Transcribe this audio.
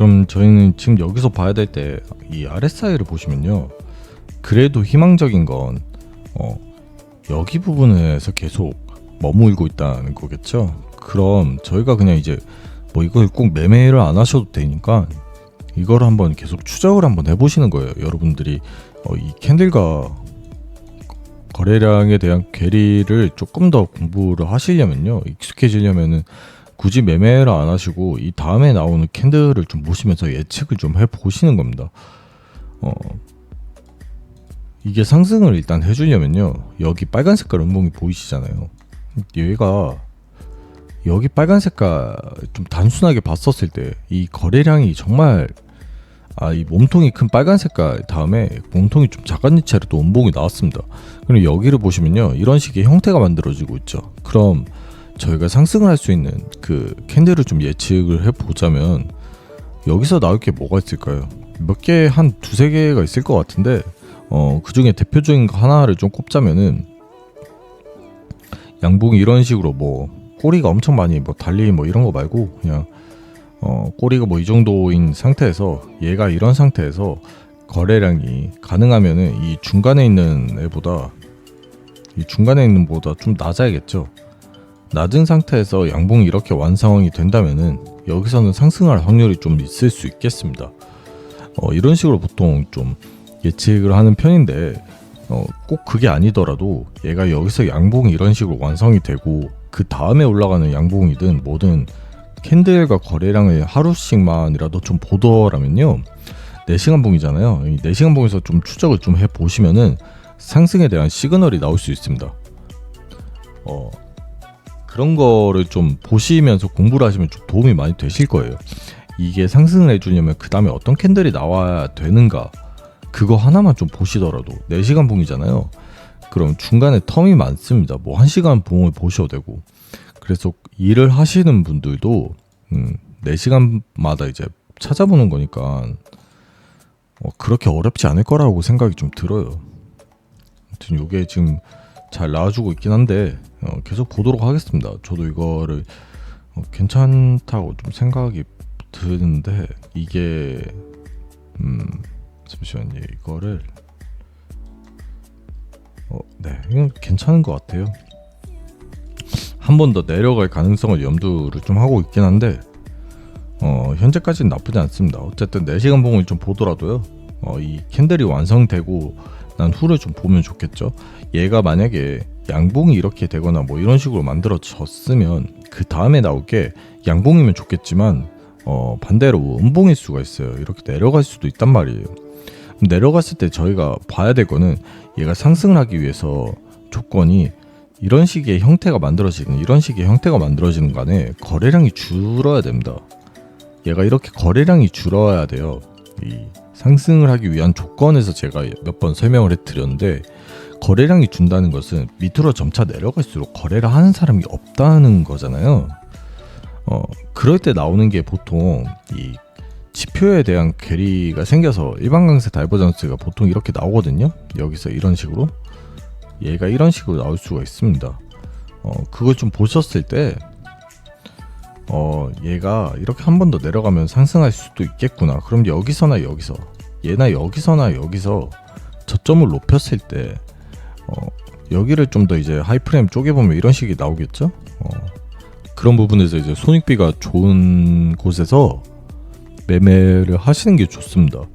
그럼 저희는 지금 여기서 봐야 될 때 이 RSI를 보시면요. 그래도 희망적인 건 어, 여기 부분에서 계속 머물고 있다는 거겠죠. 그럼 저희가 그냥 이제 뭐 이걸 꼭 매매를 안 하셔도 되니까 이걸 한번 계속 추적을 한번 해보시는 거예요. 여러분들이 어, 이 캔들과 거래량에 대한 괴리를 조금 더 공부를 하시려면요. 익숙해지려면은 굳이 매매를 안 하시고 이 다음에 나오는 캔들을 좀 보시면서 예측을 좀 해보시는 겁니다. 어, 이게 상승을 일단 해주려면요. 여기 빨간 색깔 음봉이 보이시잖아요. 얘가 여기 빨간 색깔 좀 단순하게 봤었을 때 이 거래량이 정말 아 이 몸통이 큰 빨간 색깔 다음에 몸통이 좀 작은 니체로 또 음봉이 나왔습니다. 그럼 여기를 보시면요 이런 식의 형태가 만들어지고 있죠. 그럼 저희가 상승을 할 수 있는 그 캔들을 좀 예측을 해보자면 여기서 나올 게 뭐가 있을까요? 몇 개 한 두세 개가 있을 것 같은데 어 그 중에 대표적인 거 하나를 좀 꼽자면은 양봉이 이런 식으로 뭐 꼬리가 엄청 많이 뭐 달리 뭐 이런 거 말고 그냥 어 꼬리가 뭐 이 정도인 상태에서 얘가 이런 상태에서 거래량이 가능하면은 이 중간에 있는 애보다 이 중간에 있는 보다 좀 낮아야겠죠. 낮은 상태에서 양봉이 이렇게 완성이 된다면은 여기서는 상승할 확률이 좀 있을 수 있겠습니다. 어, 이런 식으로 보통 좀 예측을 하는 편인데 어, 꼭 그게 아니더라도 얘가 여기서 양봉이 이런 식으로 완성이 되고 그 다음에 올라가는 양봉이든 뭐든 캔들과 거래량을 하루씩만이라도 좀 보더라면요. 4시간 봉이잖아요. 이 4시간 봉에서 좀 추적을 좀 해보시면은 상승에 대한 시그널이 나올 수 있습니다. 어, 그런 거를 좀 보시면서 공부를 하시면 좀 도움이 많이 되실 거예요 이게 상승을 해주려면 그 다음에 어떤 캔들이 나와야 되는가 그거 하나만 좀 보시더라도 4시간 봉이잖아요. 그럼 중간에 텀이 많습니다. 뭐 1시간 봉을 보셔도 되고. 그래서 일을 하시는 분들도 음, 4시간마다 이제 찾아보는 거니까 어, 그렇게 어렵지 않을 거라고 생각이 좀 들어요. 아무튼 이게 지금 잘 나와주고 있긴 한데 어, 계속 보도록 하겠습니다. 저도 이거를 어, 괜찮다고 좀 생각이 드는데 이게 음 잠시만요. 이거를 어, 네. 이건 괜찮은 것 같아요. 한 번 더 내려갈 가능성을 염두를 좀 하고 있긴 한데 어, 현재까지는 나쁘지 않습니다. 어쨌든 4시간 봉을 좀 보더라도요. 어, 이 캔들이 완성되고 난 후를 좀 보면 좋겠죠. 얘가 만약에 양봉이 이렇게 되거나 뭐 이런 식으로 만들어졌으면 그 다음에 나올 게 양봉이면 좋겠지만 어, 반대로 음봉일 수가 있어요 이렇게 내려갈 수도 있단 말이에요 내려갔을 때 저희가 봐야 될 거는 얘가 상승을 하기 위해서 조건이 이런 식의 형태가 만들어지는 이런 식의 형태가 만들어지는 간에 거래량이 줄어야 됩니다. 얘가 이렇게 거래량이 줄어야 돼요. 이 상승을 하기 위한 조건에서 제가 몇 번 설명을 해드렸는데 거래량이 준다는 것은 밑으로 점차 내려갈수록 거래를 하는 사람이 없다는 거잖아요. 어 그럴 때 나오는 게 보통 이 지표에 대한 괴리가 생겨서 일반 강세 다이버전스가 보통 이렇게 나오거든요. 여기서 이런 식으로 얘가 이런 식으로 나올 수가 있습니다. 어, 그걸 좀 보셨을 때 어, 얘가 이렇게 한 번 더 내려가면 상승할 수도 있겠구나. 그럼 여기서나 여기서 얘나 여기서나 여기서 저점을 높였을 때 어, 여기를 좀 더 이제 하이프레임 쪼개보면 이런 식이 나오겠죠? 어, 그런 부분에서 이제 손익비가 좋은 곳에서 매매를 하시는 게 좋습니다.